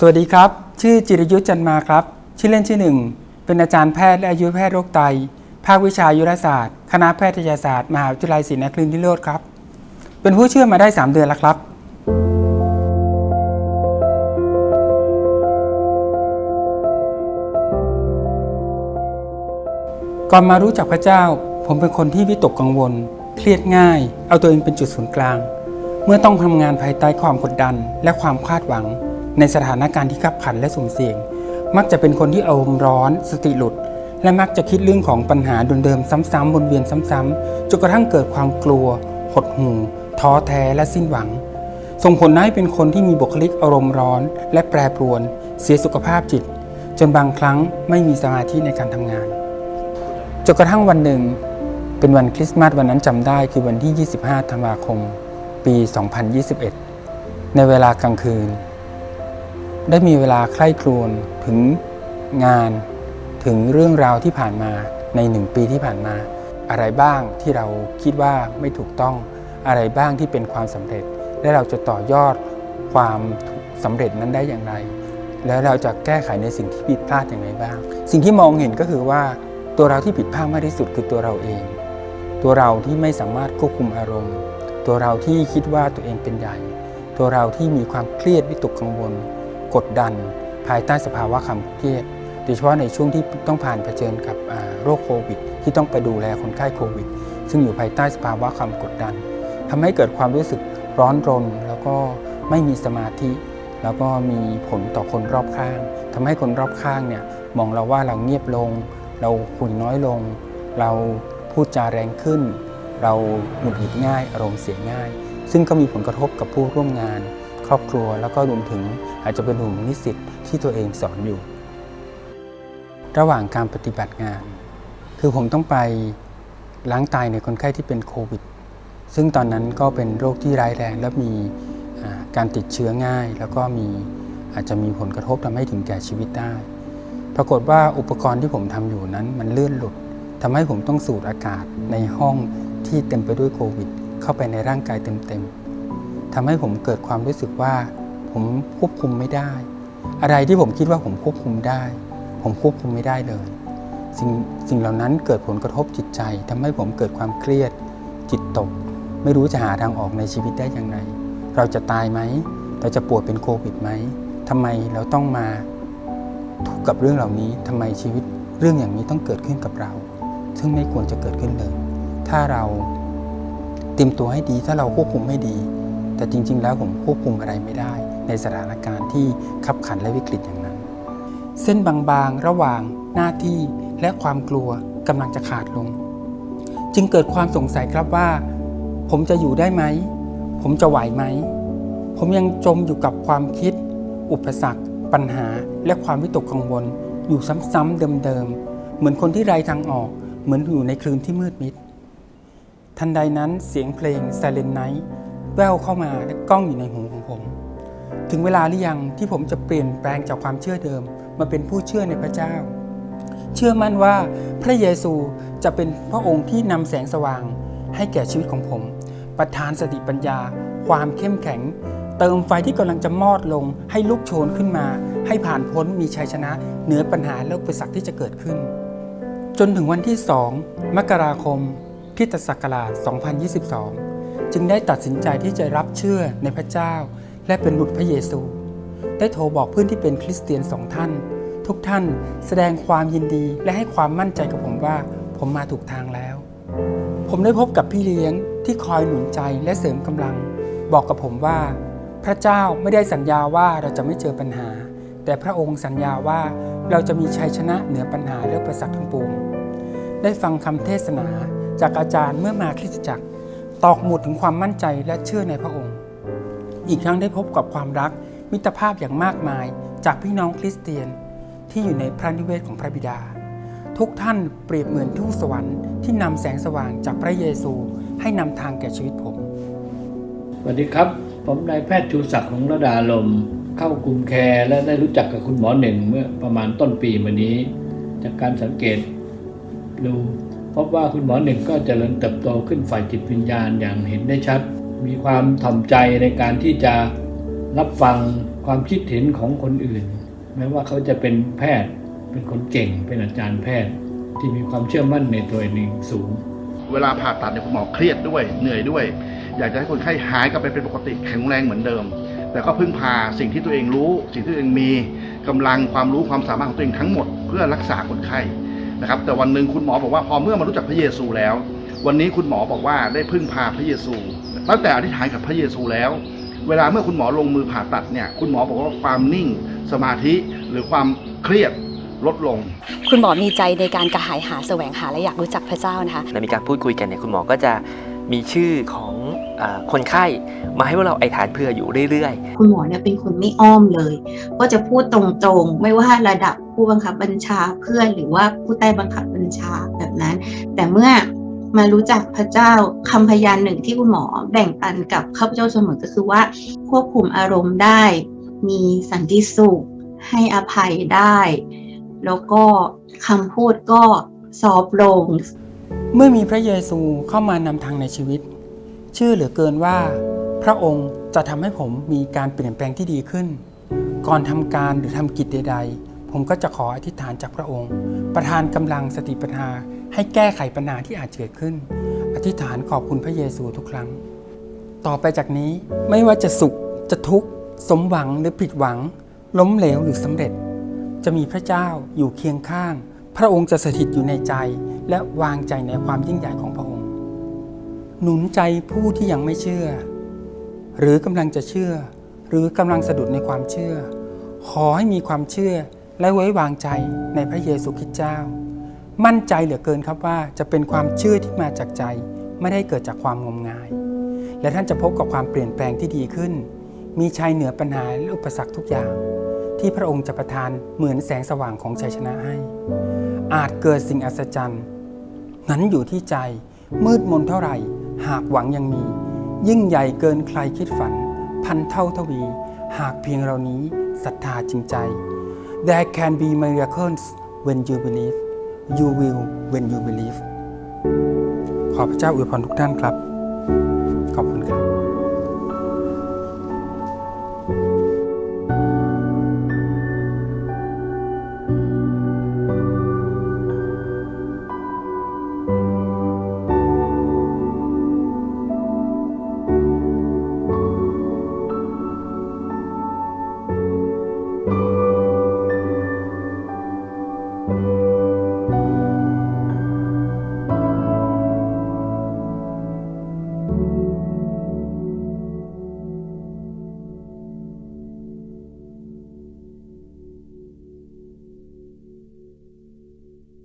สวัสดีครับ ชื่อจิรยุทธจันมาครับ ชื่อเล่นชื่อหนึ่ง เป็นอาจารย์แพทย์และอายุแพทย์โรคไต ภาควิชายุรศาสตร์ คณะแพทยศาสตร์ มหาวิทยาลัยศรีนครินทร์วิโรธครับ เป็นผู้เชื่อมาได้ 3 เดือนแล้วครับ ก่อนมารู้จักพระเจ้า ผมเป็นคนที่วิตกกังวล เครียดง่าย เอาตัวเองเป็นจุดศูนย์กลาง เมื่อต้องทำงานภายใต้ความกดดันและความคาดหวัง ในสถานการณ์ที่ขับขันและสุ่มเสี่ยง มักจะเป็นคนที่อารมณ์ร้อน สติหลุด และมักจะคิดเรื่องของปัญหาเดิมๆซ้ำๆวนเวียนซ้ำๆจนกระทั่งเกิดความกลัว หดหู่ท้อแท้และสิ้นหวัง ส่งผลให้เป็นคนที่มีบุคลิกอารมณ์ร้อน และแปรปรวน เสียสุขภาพจิต จนบางครั้งไม่มีสมาธิในการทำงานจนกระทั่งวันหนึ่ง เป็นวันคริสต์มาสวันนั้นจำได้คือวันที่ 25 ธันวาคม ปี 2021 ในเวลากลางคืน ได้มีเวลาใคร่ครวญถึงงานถึงเรื่องราวที่ผ่านมาในหนึ่งปีที่ผ่านมา อะไรบ้างที่เราคิดว่าไม่ถูกต้องอะไรบ้างที่เป็นความสำเร็จ และเราจะต่อยอดความสำเร็จนั้นได้อย่างไร แล้วเราจะแก้ไขในสิ่งที่ผิดพลาดอย่างไรบ้าง สิ่งที่มองเห็นก็คือว่าตัวเราที่ผิดพลาดมากที่สุดคือตัวเราเอง ตัวเราที่ไม่สามารถควบคุมอารมณ์ ตัวเราที่คิดว่าตัวเองเป็นใหญ่ ตัวเราที่มีความเครียดวิตกกังวล กดดันภายใต้สภาวะความเครียดโดยเฉพาะในช่วงที่ต้องผ่านเผชิญกับโรคโควิด ที่ต้องไปดูแลคนไข้โควิด ซึ่งอยู่ภายใต้สภาวะความกดดันทำให้เกิดความรู้สึกร้อนรน แล้วก็ไม่มีสมาธิ แล้วก็มีผลต่อคนรอบข้างทำให้คนรอบข้างเนี่ยมองเราว่าเราเงียบลง เราคุยน้อยลง เราพูดจาแรงขึ้น เราหงุดหงิดง่าย อารมณ์เสียง่าย ซึ่งก็มีผลกระทบกับผู้ร่วมงาน ครอบครัวแล้วก็รวมถึง อาจจะเป็นหนุ่มนิสิตที่ตัวเองสอนอยู่ ระหว่างการปฏิบัติงาน คือผมต้องไปล้างไตในคนไข้ที่เป็นโควิด ซึ่งตอนนั้นก็เป็นโรคที่ร้ายแรง และมีการติดเชื้อง่าย แล้วก็มีอาจจะมีผลกระทบทำให้ถึงแก่ชีวิตได้ ปรากฏว่าอุปกรณ์ที่ผมทำอยู่นั้นมันเลื่อนหลุดทำให้ผมต้องสูดอากาศในห้องที่เต็มไปด้วยโควิด เข้าไปในร่างกายเต็มๆทำให้ผมเกิดความรู้สึกว่า ผมควบคุมไม่ได้ อะไรที่ผมคิดว่าผมควบคุมได้ ผมควบคุมไม่ได้เลย สิ่งสิ่งเหล่านั้นเกิดผลกระทบจิตใจทำให้ผมเกิดความเครียดจิตตก ไม่รู้จะหาทางออกในชีวิตได้อย่างไร เราจะตายไหม เราจะป่วยเป็นโควิดไหมทำไมเราต้องมาทุกข์กับเรื่องเหล่านี้ทำไมชีวิตเรื่องอย่างนี้ต้องเกิดขึ้นกับเรา ซึ่งไม่ควรจะเกิดขึ้นเลย ถ้าเราเตรียมตัวให้ดีถ้าเราควบคุมให้ดี แต่จริง ๆ แล้วผมควบคุมอะไรไม่ได้ ในสถานการณ์ที่ขับขันและวิกฤตอย่างนั้น เส้นบางๆ ระหว่างหน้าที่และความกลัวกำลังจะขาดลง จึงเกิดความสงสัยครับว่า ผมจะอยู่ได้ไหม ผมจะไหวไหม ผมยังจมอยู่กับความคิด อุปสรรค ปัญหา และความวิตกกังวล อยู่ซ้ำๆเดิมๆ เหมือนคนที่ไร้ทางออกเหมือนอยู่ในคลื่นที่มืดมิด ทันใดนั้นเสียงเพลง Silent Night แว่วเข้ามาและกล้องอยู่ในหูของผม ถึงเวลาหรือยังที่ผมจะเปลี่ยนแปลงจากความเชื่อเดิม มาเป็นผู้เชื่อในพระเจ้า เชื่อมั่นว่าพระเยซูจะเป็นพระองค์ที่นำแสงสว่าง ให้แก่ชีวิตของผม ประทานสติปัญญา ความเข้มแข็ง เติมไฟที่กำลังจะมอดลง ให้ลุกโชนขึ้นมา ให้ผ่านพ้นมีชัยชนะ เหนือปัญหาและอุปสรรคที่จะเกิดขึ้น จนถึงวันที่2มกราคมคริสตศักราช 2022 จึงได้ตัดสินใจที่จะรับเชื่อในพระเจ้า และเป็นบุตรพระเยซู ได้โทรบอกเพื่อนที่เป็นคริสเตียนสองท่าน ทุกท่านแสดงความยินดีและให้ความมั่นใจกับผมว่า ผมมาถูกทางแล้ว ผมได้พบกับพี่เลี้ยงที่คอยหนุนใจและเสริมกำลัง บอกกับผมว่า พระเจ้าไม่ได้สัญญาว่าเราจะไม่เจอปัญหา แต่พระองค์สัญญาว่าเราจะมีชัยชนะเหนือปัญหาและอุประสักทั้งปวงได้ฟังคำเทศนาจากอาจารย์เมื่อมาคริสตจักร ตอกหมุดถึงความมั่นใจและเชื่อในพระองค์ อีกทั้งได้พบกับความรักมิตรภาพอย่างมากมาย จากพี่น้องคริสเตียนที่อยู่ในพระนิเวศของพระบิดา ทุกท่านเปรียบเหมือนทูตสวรรค์ที่นำแสงสว่างจากพระเยซูให้นำทางแก่ชีวิตผม สวัสดีครับ ผมนายแพทย์ชูศักดิ์หงระดาลม เข้ากลุ่มแคร์และได้รู้จักกับคุณหมอหนึ่งเมื่อประมาณต้นปีมานี้ จากการสังเกตดูพบว่าคุณหมอหนึ่งก็เจริญเติบโตขึ้นฝ่ายจิตวิญญาณอย่างเห็นได้ชัด มีความถ่อมใจในการที่จะรับฟังความคิดเห็นของคนอื่น แม้ว่าเขาจะเป็นแพทย์ เป็นคนเก่ง เป็นอาจารย์แพทย์ ที่มีความเชื่อมั่นในตัวเองสูง เวลาผ่าตัดเนี่ยคุณหมอเครียดด้วย เหนื่อยด้วย อยากจะให้คนไข้หายกลับไปเป็นปกติแข็งแรงเหมือนเดิม แต่ก็พึ่งพาสิ่งที่ตัวเองรู้ สิ่งที่ตัวเองมีกำลังความรู้ความสามารถของตัวเองทั้งหมด เพื่อรักษาคนไข้นะครับ แต่วันหนึ่งคุณหมอบอกว่าพอเมื่อมารู้จักพระเยซูแล้ว วันนี้คุณหมอบอกว่าได้พึ่งพาพระเยซู ตั้งแต่อธิษฐานกับพระเยซูแล้ว เวลาเมื่อคุณหมอลงมือผ่าตัดเนี่ย คุณหมอบอกว่าความนิ่งสมาธิหรือความเครียดลดลง คุณหมอมีใจในการกระหายหาแสวงหาและอยากรู้จักพระเจ้านะคะและมีการพูดคุยกันเนี่ยคุณหมอก็จะมีชื่อของอาคนไข้มาให้พวกเราไอฐานเพื่ออยู่เรื่อยๆ คุณหมอเนี่ยเป็นคนไม่อ้อมเลย ก็จะพูดตรงๆ ไม่ว่าระดับผู้บังคับบัญชาเพื่อนหรือว่าผู้ใต้บังคับบัญชาแบบนั้น แต่เมื่อ มารู้จักพระเจ้าคำพยานหนึ่งที่คุณหมอแบ่งปันกับข้าพเจ้าเสมอก็คือว่าควบคุมอารมณ์ได้ มีสันติสุข ให้อภัยได้ แล้วก็คำพูดก็ซอฟลง เมื่อมีพระเยซูเข้ามานำทางในชีวิต เชื่อเหลือเกินว่า พระองค์จะทำให้ผมมีการเปลี่ยนแปลงที่ดีขึ้น ก่อนทำการหรือทำกิจใด ๆ ผมก็จะขออธิษฐานจากพระองค์ ประทานกำลังสติปัญญา ให้แก้ไขปัญหาที่อาจเกิดขึ้น อธิษฐานขอบคุณพระเยซูทุกครั้ง ต่อไปจากนี้ไม่ว่าจะสุขจะทุกข์ สมหวังหรือผิดหวัง ล้มเหลวหรือสำเร็จ จะมีพระเจ้าอยู่เคียงข้าง พระองค์จะสถิตอยู่ในใจ และวางใจในความยิ่งใหญ่ของพระองค์ หนุนใจผู้ที่ยังไม่เชื่อ หรือกำลังจะเชื่อ หรือกำลังสะดุดในความเชื่อ ขอให้มีความเชื่อและไว้วางใจในพระเยซูคริสต์เจ้า มั่นใจเหลือเกินครับว่าจะเป็นความเชื่อที่มาจากใจ ไม่ได้เกิดจากความงมงาย และท่านจะพบกับความเปลี่ยนแปลงที่ดีขึ้น มีชัยเหนือปัญหาและอุปสรรคทุกอย่าง ที่พระองค์จะประทานเหมือนแสงสว่างของชัยชนะให้ อาจเกิดสิ่งอัศจรรย์ นั้นอยู่ที่ใจมืดมนเท่าไหร่ หากหวังยังมี ยิ่งใหญ่เกินใครคิดฝัน พันเท่าทวี หากเพียงเรานี้ศรัทธาจริงใจ There can be miracles when you believe you will when you believe ขอพระเจ้าอวยพรทุกท่านครับ